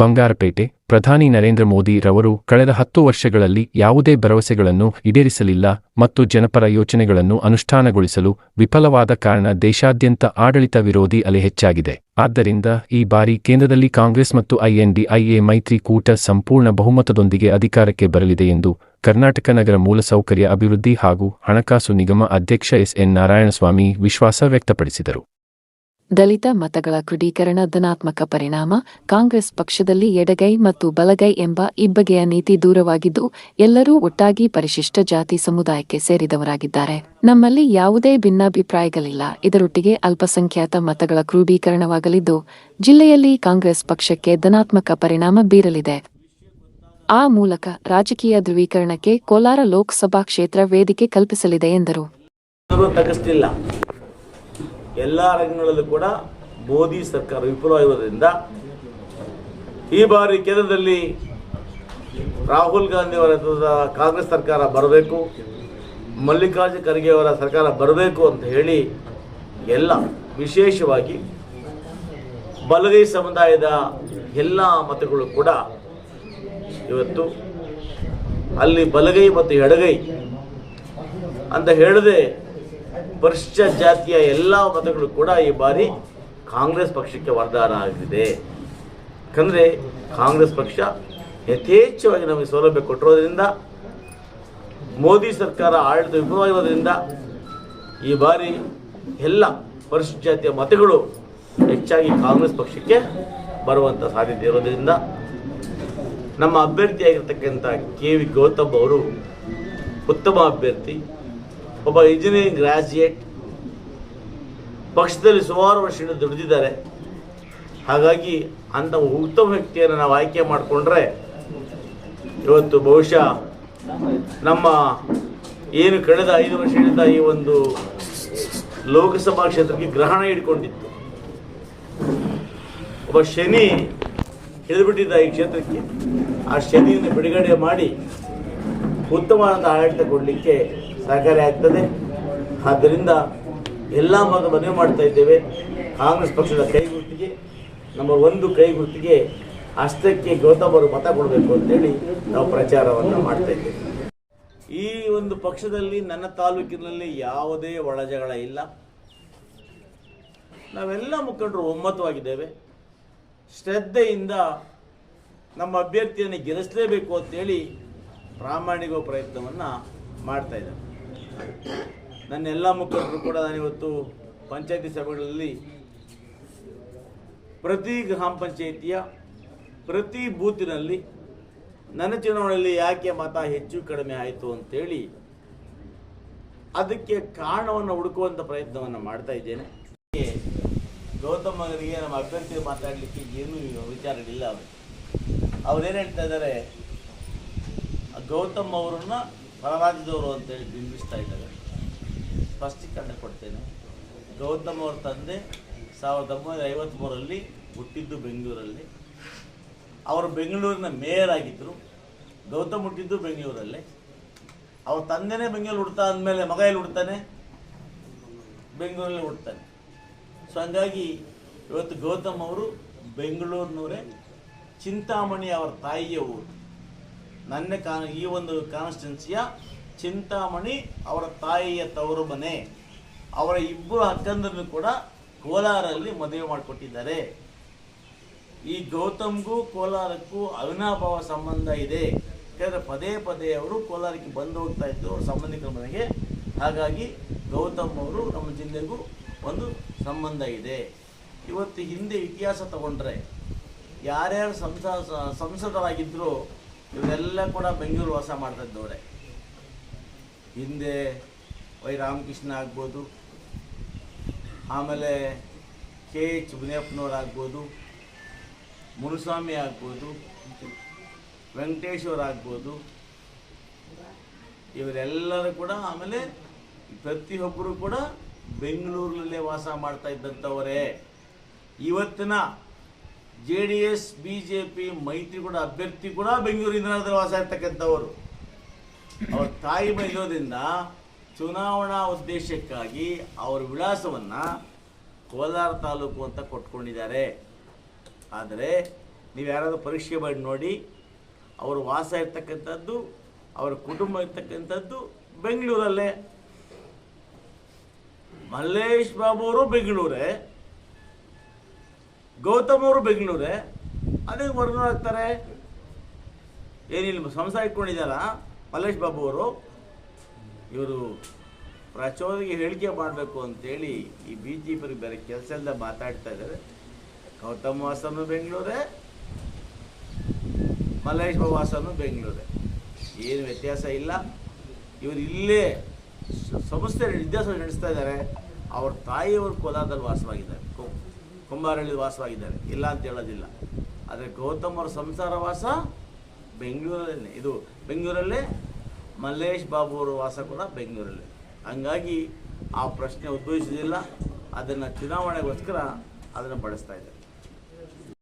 ಬಂಗಾರಪೇಟೆ, ಪ್ರಧಾನಿ ನರೇಂದ್ರ ಮೋದಿ ರವರು ಕಳೆದ ಹತ್ತು ವರ್ಷಗಳಲ್ಲಿ ಯಾವುದೇ ಭರವಸೆಗಳನ್ನು ಈಡೇರಿಸಲಿಲ್ಲ ಮತ್ತು ಜನಪರ ಯೋಚನೆಗಳನ್ನು ಅನುಷ್ಠಾನಗೊಳಿಸಲು ವಿಫಲವಾದ ಕಾರಣ ದೇಶಾದ್ಯಂತ ಆಡಳಿತ ವಿರೋಧಿ ಅಲೆ ಹೆಚ್ಚಾಗಿದೆ. ಆದ್ದರಿಂದ ಈ ಬಾರಿ ಕೇಂದ್ರದಲ್ಲಿ ಕಾಂಗ್ರೆಸ್ ಮತ್ತು ಐಎನ್ಡಿಐಎ ಮೈತ್ರಿಕೂಟ ಸಂಪೂರ್ಣ ಬಹುಮತದೊಂದಿಗೆ ಅಧಿಕಾರಕ್ಕೆ ಬರಲಿದೆ ಎಂದು ಕರ್ನಾಟಕ ನಗರ ಮೂಲಸೌಕರ್ಯ ಅಭಿವೃದ್ಧಿ ಹಾಗೂ ಹಣಕಾಸು ನಿಗಮ ಅಧ್ಯಕ್ಷ ಎಸ್ ಎನ್ ನಾರಾಯಣಸ್ವಾಮಿ ವಿಶ್ವಾಸ ವ್ಯಕ್ತಪಡಿಸಿದರು. ದಲಿತ ಮತಗಳ ಕ್ರೋಢೀಕರಣ ಧನಾತ್ಮಕ ಪರಿಣಾಮ, ಕಾಂಗ್ರೆಸ್ ಪಕ್ಷದಲ್ಲಿ ಎಡಗೈ ಮತ್ತು ಬಲಗೈ ಎಂಬ ಇಬ್ಬಗೆಯ ನೀತಿ ದೂರವಾಗಿದ್ದು, ಎಲ್ಲರೂ ಒಟ್ಟಾಗಿ ಪರಿಶಿಷ್ಟ ಜಾತಿ ಸಮುದಾಯಕ್ಕೆ ಸೇರಿದವರಾಗಿದ್ದಾರೆ. ನಮ್ಮಲ್ಲಿ ಯಾವುದೇ ಭಿನ್ನಾಭಿಪ್ರಾಯಗಳಿಲ್ಲ. ಇದರೊಟ್ಟಿಗೆ ಅಲ್ಪಸಂಖ್ಯಾತ ಮತಗಳ ಕ್ರೋಢೀಕರಣವಾಗಲಿದ್ದು, ಜಿಲ್ಲೆಯಲ್ಲಿ ಕಾಂಗ್ರೆಸ್ ಪಕ್ಷಕ್ಕೆ ಧನಾತ್ಮಕ ಪರಿಣಾಮ ಬೀರಲಿದೆ. ಆ ಮೂಲಕ ರಾಜಕೀಯ ಧ್ರುವೀಕರಣಕ್ಕೆ ಕೋಲಾರ ಲೋಕಸಭಾ ಕ್ಷೇತ್ರ ವೇದಿಕೆ ಕಲ್ಪಿಸಲಿದೆ ಎಂದರು. ಎಲ್ಲ ರಂಗಗಳಲ್ಲೂ ಕೂಡ ಮೋದಿ ಸರ್ಕಾರ ವಿಫಲವಾಗಿರುವುದರಿಂದ ಈ ಬಾರಿ ಕೇಂದ್ರದಲ್ಲಿ ರಾಹುಲ್ ಗಾಂಧಿ ಅವರ ಕಾಂಗ್ರೆಸ್ ಸರ್ಕಾರ ಬರಬೇಕು, ಮಲ್ಲಿಕಾರ್ಜುನ ಖರ್ಗೆ ಅವರ ಸರ್ಕಾರ ಬರಬೇಕು ಅಂತ ಹೇಳಿ ಎಲ್ಲ ವಿಶೇಷವಾಗಿ ಬಲಗೈ ಸಮುದಾಯದ ಎಲ್ಲ ಮತಗಳು ಕೂಡ ಇವತ್ತು ಅಲ್ಲಿ ಬಲಗೈ ಮತ್ತು ಎಡಗೈ ಅಂತ ಹೇಳದೆ ಪರಿಶಿಷ್ಟ ಜಾತಿಯ ಎಲ್ಲ ಮತಗಳು ಕೂಡ ಈ ಬಾರಿ ಕಾಂಗ್ರೆಸ್ ಪಕ್ಷಕ್ಕೆ ವರದಾನ ಆಗಿದೆ ಯಾಕಂದರೆ ಕಾಂಗ್ರೆಸ್ ಪಕ್ಷ ಯಥೇಚ್ಛವಾಗಿ ನಮಗೆ ಸೌಲಭ್ಯ ಕೊಟ್ಟಿರೋದ್ರಿಂದ, ಮೋದಿ ಸರ್ಕಾರ ಆಡಳಿತ ವಿಫಲವಾಗಿರೋದ್ರಿಂದ ಈ ಬಾರಿ ಎಲ್ಲ ಪರಿಶಿಷ್ಟ ಜಾತಿಯ ಮತಗಳು ಹೆಚ್ಚಾಗಿ ಕಾಂಗ್ರೆಸ್ ಪಕ್ಷಕ್ಕೆ ಬರುವಂಥ ಸಾಧ್ಯತೆ ಇರೋದ್ರಿಂದ ನಮ್ಮ ಅಭ್ಯರ್ಥಿಯಾಗಿರ್ತಕ್ಕಂಥ ಕೆ ವಿ ಗೌತಮ್ ಅವರು ಉತ್ತಮ ಅಭ್ಯರ್ಥಿ. ಒಬ್ಬ ಇಂಜಿನಿಯರಿಂಗ್ ಗ್ರಾಜ್ಯುಯೇಟ್ ಪಕ್ಷದಲ್ಲಿ ಸುಮಾರು ವರ್ಷದಿಂದ ದುಡಿದಿದ್ದಾರೆ. ಹಾಗಾಗಿ ಅಂಥ ಉತ್ತಮ ವ್ಯಕ್ತಿಯನ್ನು ನಾವು ಆಯ್ಕೆ ಮಾಡಿಕೊಂಡ್ರೆ ಇವತ್ತು ಬಹುಶಃ ನಮ್ಮ ಏನು ಕಳೆದ ಐದು ವರ್ಷದಿಂದ ಈ ಒಂದು ಲೋಕಸಭಾ ಕ್ಷೇತ್ರಕ್ಕೆ ಗ್ರಹಣ ಇಟ್ಕೊಂಡಿತ್ತು ಒಬ್ಬ ಶನಿ ಹಿಡಿದುಬಿಟ್ಟಿದ್ದ ಈ ಕ್ಷೇತ್ರಕ್ಕೆ. ಆ ಶನಿಯನ್ನು ಬಿಡುಗಡೆ ಮಾಡಿ ಉತ್ತಮವಾದ ಆಡಳಿತ ಕೊಡಲಿಕ್ಕೆ ಸಹಕಾರಿ ಆಗ್ತದೆ. ಆದ್ದರಿಂದ ಎಲ್ಲ ಮಗ ಮನವಿ ಮಾಡ್ತಾ ಇದ್ದೇವೆ. ಕಾಂಗ್ರೆಸ್ ಪಕ್ಷದ ಕೈಗುರುತಿಗೆ, ನಮ್ಮ ಒಂದು ಕೈಗುರುತಿಗೆ ಅಷ್ಟಕ್ಕೆ ಗೌತಮ್ ಅವರು ಮತ ಕೊಡಬೇಕು ಅಂತೇಳಿ ನಾವು ಪ್ರಚಾರವನ್ನು ಮಾಡ್ತಾ ಇದ್ದೇವೆ. ಈ ಒಂದು ಪಕ್ಷದಲ್ಲಿ ನನ್ನ ತಾಲೂಕಿನಲ್ಲಿ ಯಾವುದೇ ಒಳಜಗಳ ಇಲ್ಲ. ನಾವೆಲ್ಲ ಮುಖಂಡರು ಒಮ್ಮತವಾಗಿದ್ದೇವೆ. ಶ್ರದ್ಧೆಯಿಂದ ನಮ್ಮ ಅಭ್ಯರ್ಥಿಯನ್ನು ಗೆಲ್ಲಿಸಲೇಬೇಕು ಅಂತೇಳಿ ಪ್ರಾಮಾಣಿಕ ಪ್ರಯತ್ನವನ್ನು ಮಾಡ್ತಾ ಇದ್ದಾರೆ ನನ್ನ ಎಲ್ಲ ಮುಖಂಡರು ಕೂಡ ನಾನಿವತ್ತು ಪಂಚಾಯತಿ ಸಭೆಗಳಲ್ಲಿ ಪ್ರತಿ ಗ್ರಾಮ ಪಂಚಾಯಿತಿಯ, ಪ್ರತಿ ಬೂತಿನಲ್ಲಿ ನನ್ನ ಚುನಾವಣೆಯಲ್ಲಿ ಯಾಕೆ ಮತ ಹೆಚ್ಚು ಕಡಿಮೆ ಆಯಿತು ಅಂತೇಳಿ ಅದಕ್ಕೆ ಕಾರಣವನ್ನು ಹುಡುಕುವಂಥ ಪ್ರಯತ್ನವನ್ನು ಮಾಡ್ತಾ ಇದ್ದೇನೆ. ಗೌತಮ್ ಅವರಿಗೆ ನಮ್ಮ ಅಭ್ಯರ್ಥಿ ಮಾತಾಡಲಿಕ್ಕೆ ಏನೂ ವಿಚಾರಗಳಿಲ್ಲ ಅವರು ಅವ್ರೇನು ಹೇಳ್ತಾ ಇದ್ದಾರೆ? ಗೌತಮ್ ಅವರನ್ನ ಹೊರರಾಜ್ಯದವರು ಅಂತೇಳಿ ಬಿಂಬಿಸ್ತಾ ಇದ್ದಾರೆ. ಸ್ಪಷ್ಟೀಕರಣ ಕೊಡ್ತೇನೆ. ಗೌತಮ್ ಅವ್ರ ತಂದೆ ಸಾವಿರದ ಒಂಬೈನೂರ ಐವತ್ತ್ಮೂರರಲ್ಲಿ ಹುಟ್ಟಿದ್ದು ಬೆಂಗಳೂರಲ್ಲಿ. ಅವರು ಬೆಂಗಳೂರಿನ ಮೇಯರ್ ಆಗಿದ್ದರು ಗೌತಮ್ ಹುಟ್ಟಿದ್ದು ಬೆಂಗಳೂರಲ್ಲಿ. ಅವ್ರ ತಂದೆನೇ ಬೆಂಗಳೂರು ಹುಡ್ತಾ ಅಂದಮೇಲೆ ಮಗ ಎಲ್ಲಿ ಹುಡ್ತಾನೆ? ಬೆಂಗಳೂರಲ್ಲಿ ಹುಡ್ತಾನೆ. ಸೊ ಹಂಗಾಗಿ ಇವತ್ತು ಗೌತಮ್ ಅವರು ಬೆಂಗಳೂರಿನವರೇ. ಚಿಂತಾಮಣಿ ಅವರ ತಾಯಿಯ ಊರು. ನನ್ನ ಕಾನ್, ಈ ಒಂದು ಕಾನ್ಸ್ಟಿಟ್ಯೂನ್ಸಿಯ ಚಿಂತಾಮಣಿ ಅವರ ತಾಯಿಯ ತವರು ಮನೆ ಅವರ ಇಬ್ಬರು ಅಕ್ಕಂದರನ್ನು ಕೂಡ ಕೋಲಾರಲ್ಲಿ ಮದುವೆ ಮಾಡಿಕೊಟ್ಟಿದ್ದಾರೆ. ಈ ಗೌತಮ್ಗೂ ಕೋಲಾರಕ್ಕೂ ಅವಿನಾಭಾವ ಸಂಬಂಧ ಇದೆ. ಯಾಕಂದರೆ ಪದೇ ಪದೇ ಅವರು ಕೋಲಾರಕ್ಕೆ ಬಂದು ಹೋಗ್ತಾ ಇದ್ದರು ಅವರ ಸಂಬಂಧಿಕರ ಮನೆಗೆ. ಹಾಗಾಗಿ ಗೌತಮ್ ಅವರು ನಮ್ಮ ಜಿಲ್ಲೆಗೂ ಒಂದು ಸಂಬಂಧ ಇದೆ. ಇವತ್ತು ಹಿಂದೆ ಇತಿಹಾಸ ತಗೊಂಡ್ರೆ ಯಾರ್ಯಾರು ಸಂಸ ಸಂಸದರಾಗಿದ್ದರೂ ಇವರೆಲ್ಲ ಕೂಡ ಬೆಂಗಳೂರು ವಾಸ ಮಾಡ್ತಾ ಇದ್ದವ್ರೆ ಹಿಂದೆ ವೈ ರಾಮಕೃಷ್ಣ ಆಗ್ಬೋದು, ಆಮೇಲೆ ಕೆ ಎಚ್ ಮುನಿಯಪ್ಪನವ್ರು ಮುರುಸ್ವಾಮಿ ಆಗ್ಬೋದು, ವೆಂಕಟೇಶ್ವರ ಆಗ್ಬೋದು, ಇವರೆಲ್ಲರೂ ಕೂಡ ಆಮೇಲೆ ಪ್ರತಿಯೊಬ್ಬರು ಕೂಡ ಬೆಂಗಳೂರಿನಲ್ಲೇ ವಾಸ ಮಾಡ್ತಾ ಇದ್ದಂಥವರೇ. ಇವತ್ತಿನ J D S, B J P ಮೈತ್ರಿ ಕೂಡ ಅಭ್ಯರ್ಥಿ ಕೂಡ ಬೆಂಗಳೂರಿನಲ್ಲಿ ವಾಸ ಇರ್ತಕ್ಕಂಥವರು ಅವ್ರ ತಾಯಿ ಬೈದೋದ್ರಿಂದ ಚುನಾವಣಾ ಉದ್ದೇಶಕ್ಕಾಗಿ ಅವರ ವಿಳಾಸವನ್ನು ಕೋಲಾರ ತಾಲೂಕು ಅಂತ ಕೊಟ್ಕೊಂಡಿದ್ದಾರೆ. ಆದರೆ ನೀವು ಯಾರಾದರೂ ಪರೀಕ್ಷೆ ಮಾಡಿ ನೋಡಿ, ಅವರು ವಾಸ ಇರ್ತಕ್ಕಂಥದ್ದು, ಅವರ ಕುಟುಂಬ ಇರ್ತಕ್ಕಂಥದ್ದು ಬೆಂಗಳೂರಲ್ಲೇ. ಮಲ್ಲೇಶ್ ಬಾಬು ಅವರು ಬೆಂಗಳೂರೇ. ಗೌತಮ್ ಅವರು ಬೆಂಗಳೂರೇ? ಅದೇ ವರ್ಗ ಆಗ್ತಾರೆ. ಏನಿಲ್ಲ ಸಂಸಾರ ಇಟ್ಕೊಂಡಿದ್ದಾರ ಮಲ್ಲೇಶ್ ಬಾಬು ಅವರು ಇವರು ಪ್ರಚೋದಿಗೆ ಹೇಳಿಕೆ ಮಾಡಬೇಕು ಅಂತೇಳಿ ಈ ಬಿ ಜೆ ಪಿ ಬೇರೆ ಕೆಲಸ ಇಲ್ಲದೆ ಮಾತಾಡ್ತಾ ಇದ್ದಾರೆ. ಗೌತಮ್ ವಾಸನು ಬೆಂಗಳೂರೇ? ಮಲ್ಲೇಶ್ ಬಾಬು ವಾಸನು ಬೆಂಗಳೂರೇ? ಏನು ವ್ಯತ್ಯಾಸ ಇಲ್ಲ. ಇವರು ಇಲ್ಲೇ ಸಂಸ್ಥೆ ವಿದ್ಯಾಸ ನಡೆಸ್ತಾ ಇದ್ದಾರೆ. ಅವ್ರ ತಾಯಿಯವರು ಕೋಲಾರದಲ್ಲಿ ವಾಸವಾಗಿದ್ದಾರೆ. ಕುಂಬಾರಳ್ಳಿ ವಾಸವಾಗಿದ್ದಾರೆ. ಇಲ್ಲ ಅಂತ ಹೇಳೋದಿಲ್ಲ. ಆದರೆ ಗೌತಮ್ ಅವರ ಸಂಸಾರ ವಾಸ ಬೆಂಗಳೂರಲ್ಲೇ ಇದು ಬೆಂಗಳೂರಲ್ಲೇ ಮಲ್ಲೇಶ್ ಬಾಬು ಅವರ ವಾಸ ಕೂಡ ಬೆಂಗಳೂರಲ್ಲೇ. ಹಂಗಾಗಿ ಆ ಪ್ರಶ್ನೆ ಉದ್ಭವಿಸೋದಿಲ್ಲ ಅದನ್ನು ಚುನಾವಣೆಗೋಸ್ಕರ ಅದನ್ನು ಬಳಸ್ತಾ ಇದ್ದಾರೆ.